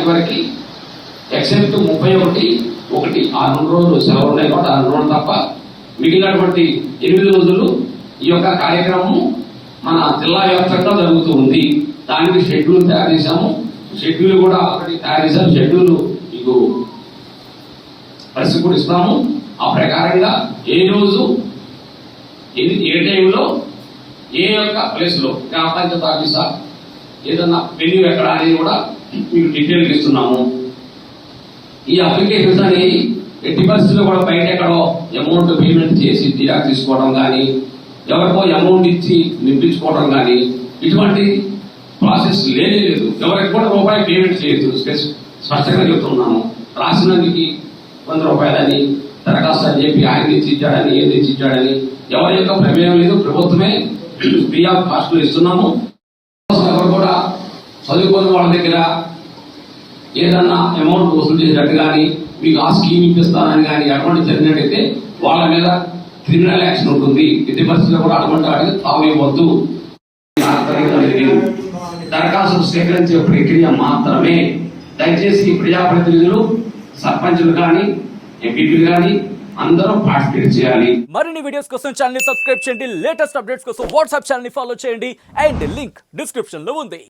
ఇవరికి except ముప్పై ఒకటి ఒకటి ఆ రెండు రోజులు సెలవు ఉన్నాయి కాబట్టి ఆ రెండు రోజులు తప్ప మిగిలినటువంటి ఎనిమిది రోజులు ఈ యొక్క కార్యక్రమం మన జిల్లా వ్యాప్తంగా జరుగుతూ ఉంది. దానికి షెడ్యూల్ తయారు చేశాము. షెడ్యూల్ కూడా ఆల్రెడీ తయారు చేశాము షెడ్యూల్ మీకు పరిస్థితి కూడా ఇస్తాము. ఆ ప్రకారంగా ఏ రోజు ఎన్ని ఏ టైంలో ఏ యొక్క ప్లేస్లో గ్రామ పంచాయతీ ఆఫీసా ఏదన్నా వెన్యూ ఎక్కడ అనేది కూడా మీకు డీటెయిల్ ఇస్తున్నాము. ఈ అప్లికేషన్స్ అని ఎట్టి పరిస్థితుల్లో కూడా బయట ఎక్కడో అమౌంట్ పేమెంట్ చేసి తీరా తీసుకోవడం కానీ ఎవరికో అమౌంట్ ఇచ్చి నింపించుకోవడం కానీ ఇటువంటి ప్రాసెస్ లేనే లేదు. ఎవరికి కూడా రూపాయి పేమెంట్ చేయొద్దు. స్పెస్- స్పష్టంగా చెప్తున్నాను రాసినందుకు వంద రూపాయలని దరఖాస్తు అని చెప్పి ఆయన ఇచ్చి ఇచ్చాడని ఏది ఇచ్చి ఇచ్చాడని ఎవరి యొక్క ప్రమేయం లేదు. ప్రభుత్వమే ఫ్రీ ఆఫ్ కాస్ట్ ఇస్తున్నాము. ఎవరు కూడా చదువుకున్న వాళ్ళ దగ్గర ఏదన్నా అమౌంట్ వసూలు చేసినట్టు కానీ మీకు ఆ స్కీమ్ ఇప్పిస్తానని కానీ అటువంటి జరిగినట్టయితే వాళ్ళ మీద క్రిమినల్ యాక్షన్ ఉంటుంది. ఎట్టి పరిస్థితుల్లో కూడా అటువంటి వాటికి తావేయవద్దు దరఖాస్తు సేకరించే ప్రక్రియ మాత్రమే. దయచేసి ప్రజాప్రతినిధులు సర్పంచులు కానీ ఎంపీపీలు కానీ అందరూ పార్టిసిపేట్ చేయాలి. మరిన్ని వీడియోస్ కోసం ఛానల్ సబ్స్క్రైబ్ చేయండి. లేటెస్ట్ అప్డేట్స్ కోసం వాట్సాప్ ఛానల్ ఫాలో చేయండి. అండ్ లింక్ డిస్క్రిప్షన్లో ఉంది.